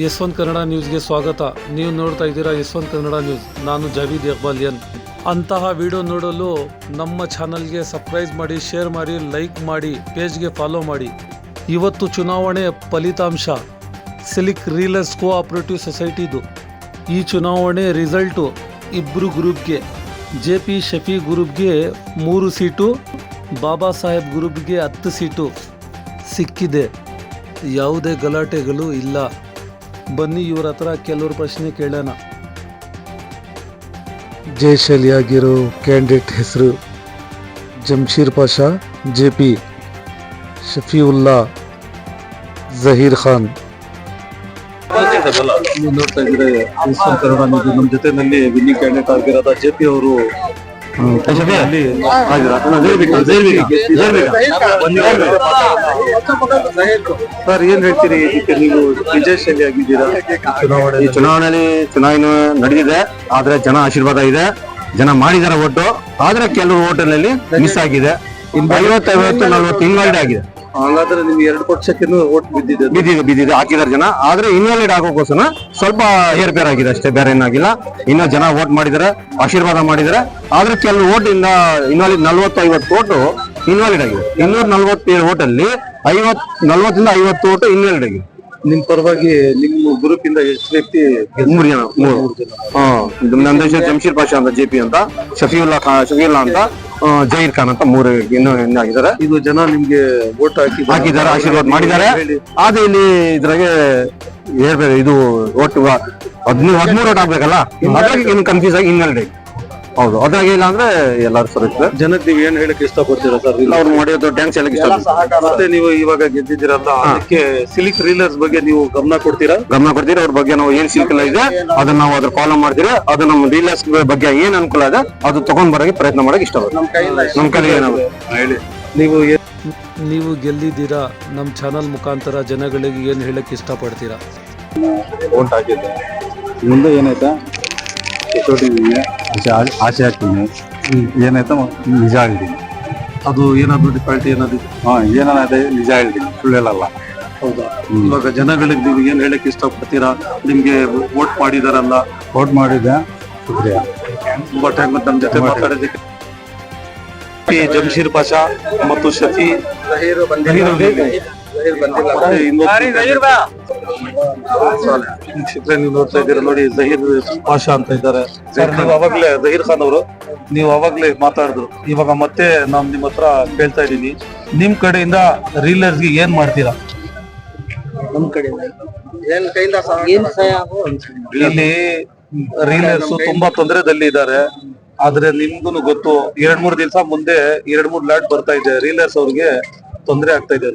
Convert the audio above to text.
ಯಶವಂತ್ ಕನ್ನಡ ನ್ಯೂಸ್ಗೆ ಸ್ವಾಗತ. ನೀವು ನೋಡ್ತಾ ಇದ್ದೀರಾ ಯಶವಂತ್ ಕನ್ನಡ ನ್ಯೂಸ್. ನಾನು ಜಾವೀದ್ ಇಕ್ಬಾಲ್ ಎನ್. ಅಂತಹ ವಿಡಿಯೋ ನೋಡಲು ನಮ್ಮ ಚಾನಲ್ಗೆ ಸಬ್ಸ್ಕ್ರೈಬ್ ಮಾಡಿ, ಶೇರ್ ಮಾಡಿ, ಲೈಕ್ ಮಾಡಿ, ಪೇಜ್ಗೆ ಫಾಲೋ ಮಾಡಿ. ಇವತ್ತು ಚುನಾವಣೆ ಫಲಿತಾಂಶ. ಸಿಲಿಕ್ ರೀಲರ್ಸ್ ಕೋಆಪರೇಟಿವ್ ಸೊಸೈಟಿದು. ಈ ಚುನಾವಣೆ ರಿಸಲ್ಟು ಇಬ್ಬರು ಗ್ರೂಪ್ಗೆ. ಜೆ ಪಿ ಶಫಿ ಗ್ರೂಪ್ಗೆ ಮೂರು ಸೀಟು, ಬಾಬಾ ಸಾಹೇಬ್ ಗ್ರೂಪ್ಗೆ ಹತ್ತು ಸೀಟು. ಸಿಕ್ಕಿದೆ. ಯಾವುದೇ ಗಲಾಟೆಗಳು ಇಲ್ಲ. ಬನ್ನಿ, ಇವ್ರ ಹತ್ರ ಕೆಲವರು ಪ್ರಶ್ನೆ ಕೇಳೋಣ. ಜಯಶಾಲಿಯಾಗಿರೋ ಕ್ಯಾಂಡಿಡೇಟ್ ಹೆಸರು ಜಮ್ಶೀರ್ ಪಾಷಾ, ಜೆ ಪಿ ಶಫೀವುಲ್ಲಾ ಜಹೀರ್ ಖಾನ್. ನೋಡ್ತಾ ಇದ್ರೆ ನಮ್ಮ ಜೊತೆನಲ್ಲಿ ವಿನ್ನಿಂಗ್ ಕ್ಯಾಂಡಿಡೇಟ್ ಆಗಿರೋದ ಜೆ ಪಿ ಅವರು. ಸರ್ ಏನ್ ಹೇಳ್ತೀರಿ? ಇದಕ್ಕೆ ನೀವು ವಿಜಯಶಾಲಿ ಆಗಿದ್ದೀರಾ? ಚುನಾವಣೆ ಈ ಚುನಾವಣೆಯಲ್ಲಿ ಚುನಾವಣೆ ನಡೆದಿದೆ. ಆದ್ರೆ ಜನ ಆಶೀರ್ವಾದ ಇದೆ. ಜನ ಮಾಡಿದಾರೆ ಓಟು ಆದ್ರೆ ಕೆಲವು ಓಟಿನಲ್ಲಿ ಮಿಸ್ ಆಗಿದೆ. ಐವತ್ತೈವತ್ತು ಐವತ್ತು ನಲ್ವತ್ತು ಇನ್ವಾಲಿಡ್ ಆಗಿದೆ. ಹಾಗಾದ್ರೆ ನಿಮ್ಗೆ ಎರಡು ಪಕ್ಷಕ್ಕೆ ಓಟ್ ಬಿದ್ದಿದೆ ಬಿದ್ದಿದೆ ಬಿದ್ದಿದೆ ಹಾಕಿದಾರೆ ಜನ. ಆದ್ರೆ ಇನ್ವಾಲಿಡ್ ಆಗೋಕೋಸ್ಕರ ಸ್ವಲ್ಪ ಏರ್ಪೇರ್ ಆಗಿದೆ ಅಷ್ಟೇ ಬೇರೆ ಏನಾಗಿಲ್ಲ. ಇನ್ನ ಜನ ವೋಟ್ ಮಾಡಿದಾರೆ ಆಶೀರ್ವಾದ ಮಾಡಿದಾರೆ ಆದ್ರೆ ಕೆಲವು ಓಟ್ ಇಂದ ಇನ್ವಾಲಿಡ್ ನಲ್ವತ್ತು ಐವತ್ತು ಓಟು ಇನ್ವಾಲಿಡ್ ಆಗಿದೆ. ಇನ್ನೂರ ನಲ್ವತ್ತೇಳು ಓಟಲ್ಲಿ ಐವತ್ ನಲ್ವತ್ತರಿಂದ ಐವತ್ತು ಓಟು ಇನ್ವಾಲಿಡ್ ಆಗಿದೆ. ನಿಮ್ ಪರವಾಗಿ ನಿಮ್ಮ ಗ್ರೂಪ್ ಇಂದ ಎಷ್ಟು ವ್ಯಕ್ತಿ ಮೂರು ಜನ ಮೂರು. ಹಾ ನಂದೇಶ್ವರ್ ಜಮಶೀರ್ ಪಾಷಾ ಅಂತ ಜೆ ಪಿ ಅಂತ ಶಫೀವುಲ್ಲಾ ಖಾ ಶಫೀವುಲ್ಲಾ ಅಂತ. ಜಹೀರ್ ಖಾನ್ ಅಂತ ಮೂರು ಇನ್ನು ಆಗಿದ್ದಾರೆ ಇದು ಜನ ನಿಮ್ಗೆ ವೋಟ್ ಹಾಕಿ ಹಾಕಿದ್ದಾರೆ ಆಶೀರ್ವಾದ ಮಾಡಿದ್ದಾರೆ. ಆದ್ರೆ ಇಲ್ಲಿ ಇದ್ರಾಗೆ ಹೇಳ್ಬೇಕು ಇದು ಒಟ್ಟು ಹದಿಮೂರು ಹದಿಮೂರು ಓಟ್ ಆಗ್ಬೇಕಲ್ಲ? ಇನ್ನು ಕನ್ಫ್ಯೂಸ್ ಆಗಿ ಇನ್ನೆರಡು ಹೌದು ಅದಾಗಿಲ್ಲ ಇಲ್ಲ ಅಂದ್ರೆ ಎಲ್ಲಾರು ಸರ್ ಇರ್ತದೆ. ಜನಕ್ಕೆ ನೀವು ಏನ್ ಹೇಳಕ್ ಇಷ್ಟಪಡ್ತೀರಾ ಸರ್? ಅವ್ರು ಮಾಡಿರೋದು ಡ್ಯಾನ್ಸ್ ಎಲ್ಲ ಇಷ್ಟ ಮತ್ತೆ ನೀವು ಇವಾಗ ಗೆದ್ದಿದ್ದೀರಲ್ಲ ಅದಕ್ಕೆ ಸಿಲಿಕ್ ರೀಲರ್ಸ್ ಬಗ್ಗೆ ನೀವು ಗಮನ ಕೊಡ್ತೀರಾ? ಗಮನ ಕೊಡ್ತೀರಾ? ಅವ್ರ ಬಗ್ಗೆ ನಾವು ಏನ್ ಸಿಲ್ಕ್ ಇದೆ ಅದನ್ನ ನಾವು ಅದ್ರ ಫಾಲೋ ಮಾಡ್ತೀರಾ? ಅದು ನಮ್ಮ ರೀಲರ್ಸ್ ಬಗ್ಗೆ ಏನ್ ಅನುಕೂಲ ಇದೆ ಅದು ತಗೊಂಡ್ ಬರೋಕೆ ಪ್ರಯತ್ನ ಮಾಡಕ್ ಇಷ್ಟ ನಮ್ ಕೈ ಏನಾದ್ರು ಹೇಳಿ. ನೀವು ಏನ್- ನೀವು ಗೆಲ್ಲಿದ್ದೀರಾ? ನಮ್ಮ ಚಾನಲ್ ಮುಖಾಂತರ ಜನಗಳಿಗೆ ಏನು ಹೇಳಕ್ಕೆ ಇಷ್ಟಪಡ್ತೀರಾ? ಮುಂದೆ ಏನಾಯ್ತಾ? ಯಶೋಟಿದ್ದೀನಿ ಆಸೆ ಆಗ್ತೀನಿ ಏನಾಯ್ತು ನಿಜ ಹೇಳ್ತೀನಿ ಅದು ಏನಾದ್ರು ಡಿಫಾಲ್ಟ್ ಏನಾದ್ರು ಹಾ ಏನಾದ್ರೆ ನಿಜ ಹೇಳ್ತೀನಿ ಸುಳ್ಳು ಹೇಳಲ್ಲ ಹೌದಾ ಇವಾಗ ಜನಗಳಿಗೆ ನೀವು ಏನ್ ಹೇಳಕ್ ಇಷ್ಟಪಡ್ತೀರಾ? ನಿಮ್ಗೆ ವೋಟ್ ಮಾಡಿದಾರಲ್ಲ? ವೋಟ್ ಮಾಡಿದ್ದೆ. ತುಂಬಾ ಟೈಮ್ ನಮ್ಮ ಜೊತೆ ಮಾತಾಡೋದಕ್ಕೆ. ಜಮ್ಶೀರ್ ಪಾಷಾ ಮತ್ತು ಶಫಿ. ಬಂದಿಲ್ಲ. ವೀಕ್ಷಕರೇ ನೀವು ನೋಡ್ತಾ ಇದ್ದೀರಾ ನೋಡಿ ಜಹೀರ್ ಪಾಷಾ ಅಂತ ಇದ್ದಾರೆ. ಸರ್ ನೀವು ಅವಾಗ್ಲೇ ಜಹೀರ್ ಖಾನ್ ಅವರು ನೀವು ಅವಾಗ್ಲೇ ಮಾತಾಡಿದ್ರು ಇವಾಗ ಮತ್ತೆ ನಾನ್ ನಿಮ್ ಹತ್ರ ಕೇಳ್ತಾ ಇದೀನಿ ನಿಮ್ ಕಡೆಯಿಂದ ರೀಲರ್ಸ್ಗೆ ಏನ್ ಮಾಡ್ತೀರಾ? ನಮ್ ಕಡೆಯಿಂದ. ಏನ್ ಕೈಯಿಂದ ಏನ್ ಸಹಾಯ ಇಲ್ಲಿ ರೀಲರ್ಸ್ ತುಂಬಾ ತೊಂದರೆದಲ್ಲಿ ಇದ್ದಾರೆ. ಆದ್ರೆ ನಿಮ್ಗೂ ಗೊತ್ತು ಎರಡ್ ಮೂರ್ ದಿವಸ ಮುಂದೆ ಎರಡ್ ಮೂರ್ ಲಾಟ್ ಬರ್ತಾ ಇದೆ. ರೀಲರ್ಸ್ ಅವ್ರಿಗೆ ತೊಂದರೆ ಆಗ್ತಾ ಇದೆ.